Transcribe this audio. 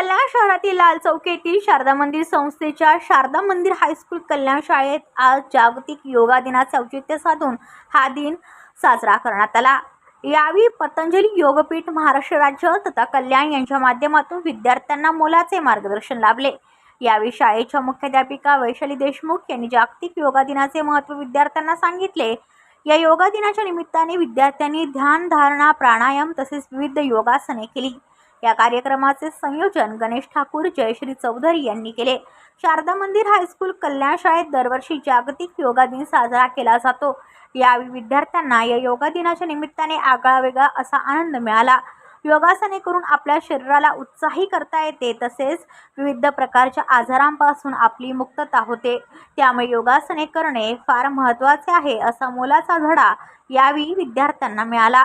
कल्याण शहरातील लाल चौक येथील शारदा मंदिर संस्थेच्या शारदा मंदिर हायस्कूल कल्याण शाळेत आज जागतिक योगा दिनाचे औचित्य साधून हा दिन साजरा करण्यात आला. यावेळी पतंजली योगपीठ महाराष्ट्र राज्य तथा कल्याण यांच्या माध्यमातून विद्यार्थ्यांना मोलाचे मार्गदर्शन लाभले. यावेळी शाळेच्या मुख्याध्यापिका वैशाली देशमुख यांनी जागतिक योगा दिनाचे महत्त्व विद्यार्थ्यांना सांगितले. या योगा दिनाच्या निमित्ताने विद्यार्थ्यांनी ध्यान धारणा प्राणायाम तसेच विविध योगासने केली. या कार्यक्रमाचे संयोजन गणेश ठाकूर जयश्री चौधरी यांनी केले. शारदा मंदिर हायस्कूल कल्याण शाळेत दरवर्षी जागतिक योगा दिन साजरा केला जातो. यावेळी विद्यार्थ्यांना या योगा दिनाच्या निमित्ताने आगळा वेगळा असा आनंद मिळाला. योगासने करून आपल्या शरीराला उत्साही करता येते तसेच विविध प्रकारच्या आजारांपासून आपली मुक्तता होते. त्यामुळे योगासने करणे फार महत्त्वाचे आहे असा मोलाचा धडा यावेळी विद्यार्थ्यांना मिळाला.